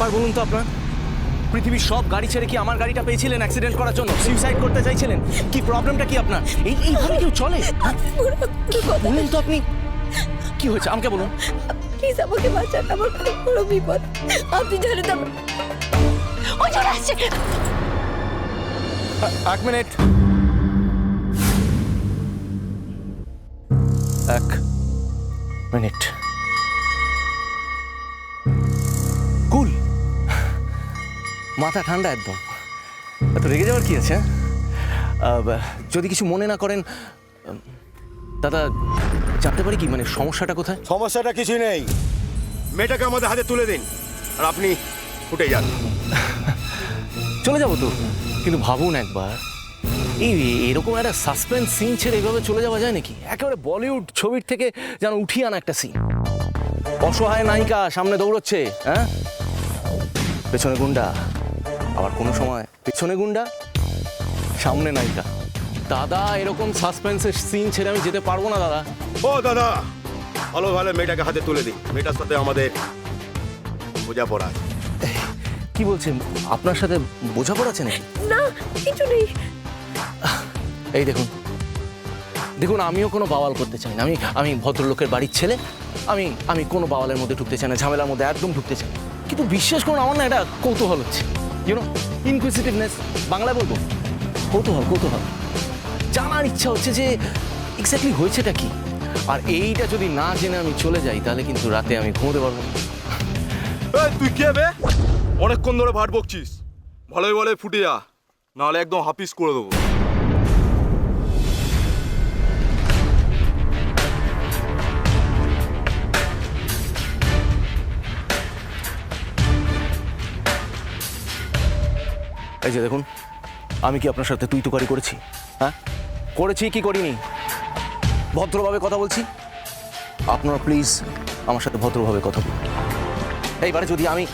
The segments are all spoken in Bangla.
ব্যাপার বলুন তো আপনার? পৃথিবীর সব গাড়ি ছেড়ে কি আমার গাড়িটা পেয়েছিলেন অ্যাক্সিডেন্ট করার জন্য? সুইসাইড করতে চাইছিলেন? কি প্রবলেমটা কি আপনার? এই এইভাবে কেউ চলে? বলুন? তো আপনি। কি হয়েছে? আমাকে বলুন। প্লিজ আমাকে বাঁচান আমার খুব বড় বিপদ। আপনি জানেন তো আমার- চলে আসছে। এক মিনিট। এক মিনিট। মাথা ঠান্ডা একদম। এত রেগে যাওয়ার কি আছে হ্যাঁ? যদি কিছু মনে না করেন দাদা জানতে পারি কি মানে সমস্যাটা কোথায়? সমস্যাটা কিছুই নেই। মেয়েটাকে আমাদের হাতে তুলে দিন আর আপনি উঠে যান। চলে যাব তো কিন্তু ভাবুন একবার এই এরকম একটা সাসপেন্স সিন ছেড়ে এইভাবে চলে যাওয়া যায় নাকি? একেবারে বলিউড ছবির থেকে যেন উঠিয়ে আনা একটা সিন অসহায় নায়িকা সামনে দৌড়চ্ছে হ্যাঁ? পেছনে গুন্ডা। আবার কোনো সময় পেছনে গুন্ডা সামনে নায়িকা। দাদা এরকম সাসপেন্সের সিন ছেড়ে আমি যেতে পারব না দাদা। ও দাদা! ভালো ভালো মেয়েটাকে হাতে তুলে দিই। মেয়েটার সাথে আমাদের বোঝাপড়া আছে। কি বলছেন? আপনার সাথে বোঝাপড়া আছে নাকি? না কিছু নেই। এই দেখুন। দেখুন আমিও কোনো বাওয়াল করতে চাই না। আমি আমি ভদ্রলোকের বাড়ির ছেলে। আমি আমি কোনো বাওয়ালের মধ্যে ঢুকতে চাই না ঝামেলার মধ্যে একদম ঢুকতে চাই কিন্তু বিশ্বাস করুন আমার না এটা কৌতূহল হচ্ছে। ইউনো ইনকুইসিটিভনেস বাংলায় বলব? কৌতূহল কৌতূহল। জানার ইচ্ছা হচ্ছে যে এক্স্যাক্টলি হয়েছেটা কি? আর এইটা যদি না জেনে আমি চলে যাই, তাহলে কিন্তু রাতে আমি ঘুমোতে পারব না। তুই কে বে? অনেকক্ষণ ধরে ভাট বকছিস। ভালোই ভালোই ফুটে যা নাহলে একদম হাফিস করে দেবো। এই যে দেখুন, আমি কি আপনার সাথে তুই তুকারি করেছি? হ্যাঁ? করেছি কি করিনি? ভদ্রভাবে কথা বলছি? আপনারা প্লিজ আমার সাথে ভদ্রভাবে কথা বলুন। এইবারে যদি আমি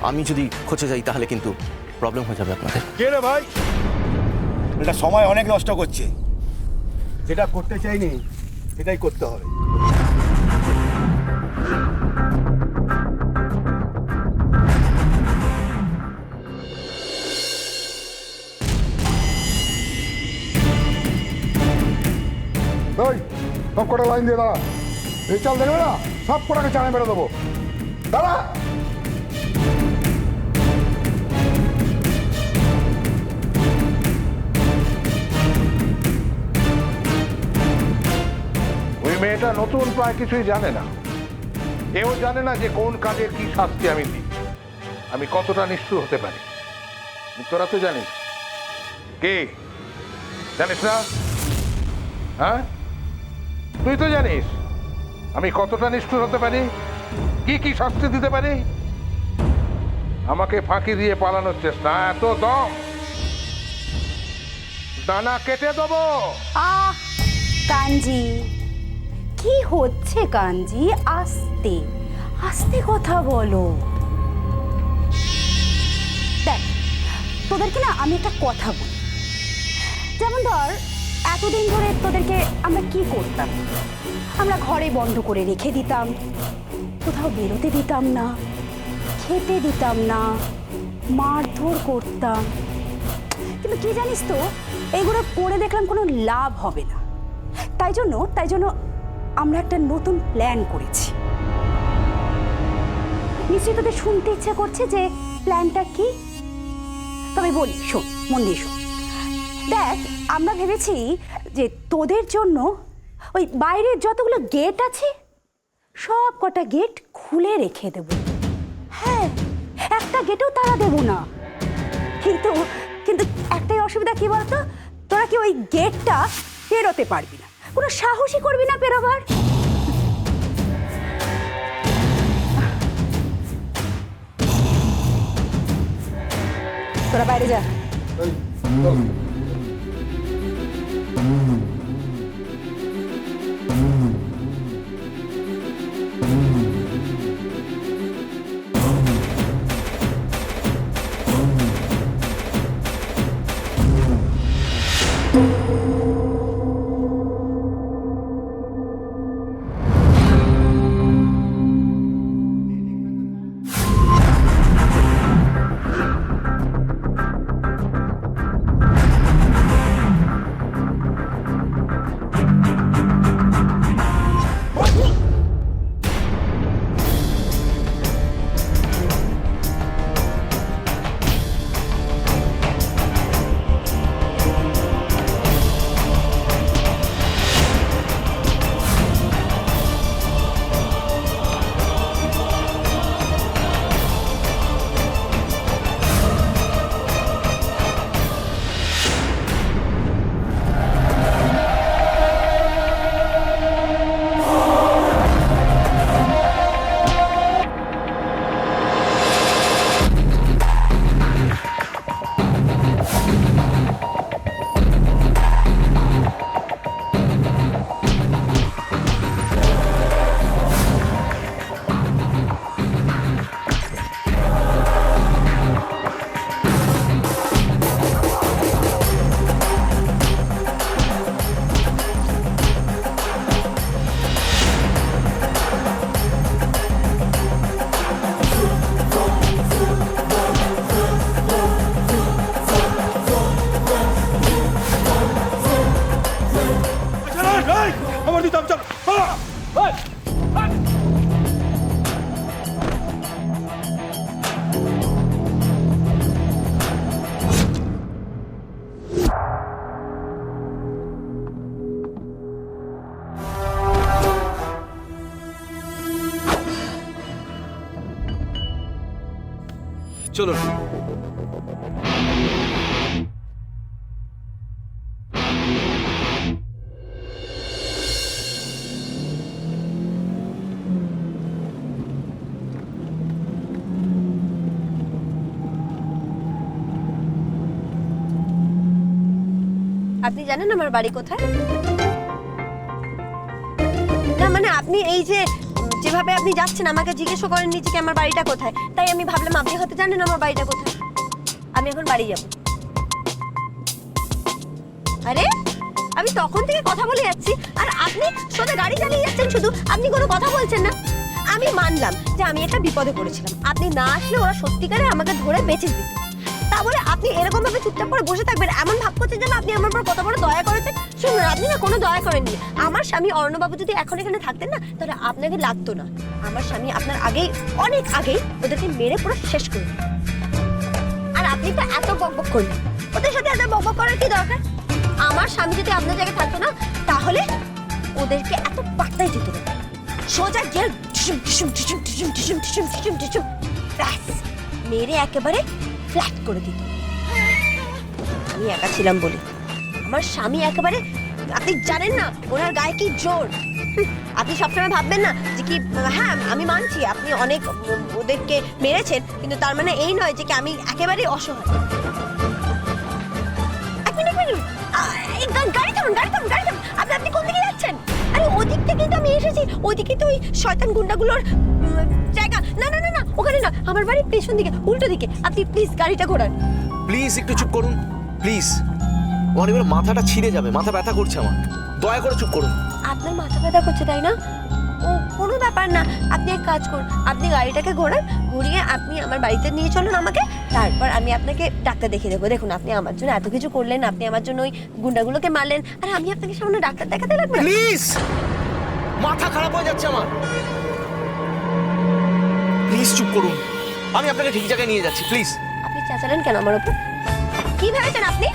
আমি যদি খোঁজে যাই, তাহলে কিন্তু প্রবলেম হয়ে যাবে আপনাদের। কে রে ভাই? এটা সময় অনেক নষ্ট করছে। যেটা করতে চাইনি, সেটাই করতে হবে। সব কটা লাইন দিয়ে দাঁড়া। এই চাল দেখবে না, সব কটাকে চানে মেরে দেবো। দাঁড়া। ওই মেয়েটা নতুন প্রায় কিছুই জানে না। এও জানে না যে কোন কাজের কি শাস্তি আমি দিই। আমি কতটা নিষ্ঠুর হতে পারি। তোরা তো জানিস। কে? জানিস না? হ্যাঁ? তুই তো জানিস, আমি কতটা নিষ্ঠুর হতে পারি? কি কি শাস্তি দিতে পারি? আমাকে ফাঁকি দিয়ে পালানোর চেষ্টা, এত দম! দানা কেটে দেবো! আহ, কাঞ্জি, কি হচ্ছে কাঞ্জি? আস্তে আস্তে কথা বলো। দেখ, তোদেরকে না আমি একটা কথা বলি। যেমন ধর এতদিন ধরে তোদেরকে আমরা কি করতাম? আমরা ঘরে বন্ধ করে রেখে দিতাম। কোথাও বেরোতে দিতাম না, খেতে দিতাম না, মারধর করতাম। কিন্তু কি জানিস তো এইগুলো করে দেখলাম কোনো লাভ হবে না। তাই জন্য তাই জন্য আমরা একটা নতুন প্ল্যান করেছি। নিশ্চয়ই তোদের শুনতে ইচ্ছা করছে যে প্ল্যানটা কি? তবে বলি, শোন, মন দিয়ে শোন। দেখ, আমরা ভেবেছি যে তোদের জন্য ওই বাইরের যতগুলো গেট আছে, সব কটা গেট খুলে রেখে দেব। হ্যাঁ একটা গেটেও তারা দেব না। কিন্তু কিন্তু একটাই অসুবিধা কি বলতো? তোরা কি ওই গেটটা পেরোতে পারবি না? কোনো সাহসই করবি না পেরোবার তোরা বাইরে যা। চলুন আপনি জানেন আমার বাড়ি কোথায়? না মানে আপনি এই যে উম, যেভাবে আপনি যাচ্ছেন, আমাকে জিজ্ঞেস করেন নিজেকে আমার বাড়িটা কোথায়। তাই আমি ভাবলাম, আপনি হয়তো জানেন আমার বাড়িটা কোথায়। আমি এখন বাড়ি যাব। আরে, আমি তখন থেকে কথা বলে যাচ্ছি, আর আপনি সোজা গাড়ি চালিয়ে যাচ্ছেন শুধু, আপনি কোনো কথা বলছেন না। আমি মানলাম যে আমি একটা বিপদে পড়েছিলাম। আপনি না আসলে ওরা সত্যিকারে আমাকে ধরে বেঁচে দিত। তা বলে আপনি এরকম ভাবে চুপচাপ করে বসে থাকবেন এমন ভাব করছেন যেন আপনি আমার উপর কত বড় দয়া করেছেন শুনুন আপনি না কোনো দয়া করেননি আমার স্বামী অর্ণবাবু যদি এখন এখানে থাকতেন না তাহলে আপনাকে লাগতো না আমার স্বামী আপনার আগেই অনেক আগেই ওদেরকে মেরে পুরো শেষ করে আর আপনি তো এত বকবক করলেন ওদের সাথে এত বকবক করার কি দরকার আমার স্বামী যদি আপনার জায়গায় থাকতো না তাহলে ওদেরকে এত পাত্তাই দিত না সোজা গিয়ে মেরে একেবারে ফ্ল্যাট করে দিত। আমি একা ছিলাম বলি। আমার স্বামী একেবারে আপনি জানেন না ওনার গায়ে কি জোর। আপনি সবসময় ভাববেন না যে কি হ্যাঁ আমি মানছি আপনি অনেক ওদেরকে মেরেছেন কিন্তু তার মানে এই নয় যে কি আমি একেবারেই অসহায়। এক মিনিট, মিনিট। গাড়ি থামান গাড়ি থামান গাড়ি থামান। আপনি আপনি আমি এসেছি। ওইদিকে তো ওই শয়তান গুন্ডাগুলোর জায়গা। না না না না ওখানে না আমার বাড়ির পেছন দিকে উল্টো দিকে। আপনি প্লিজ গাড়িটা ঘোরান। প্লিজ একটু চুপ করুন প্লিজ আমার এবার মাথাটা ছিঁড়ে যাবে মাথা ব্যথা করছে আমার। দয়া করে চুপ করুন। আপনার মাথা ব্যথা করছে তাই না? ও কোনো ব্যাপার না। আপনি এক কাজ করুন আপনি গাড়িটাকে ঘোরান ঘুরিয়ে আপনি আমার বাড়িতে নিয়ে চলুন আমাকে। তারপর আমি আপনাকে ডাক্তার দেখিয়ে দেবো। দেখুন আপনি আমার জন্য এত কিছু করলেন আপনি আমার জন্য ওই গুন্ডাগুলোকে মারলেন। আর আমি আপনাকে সামনে ডাক্তার দেখাতে লাগবে প্লিজ মাথা খারাপ হয়ে যাচ্ছে আমার। প্লিজ চুপ করুন। আমি আপনাকে ঠিক জায়গায় নিয়ে যাচ্ছি প্লিজ আপনি চেঁচালেন কেন আমার ওপর? কি ভেবেছেন আপনি?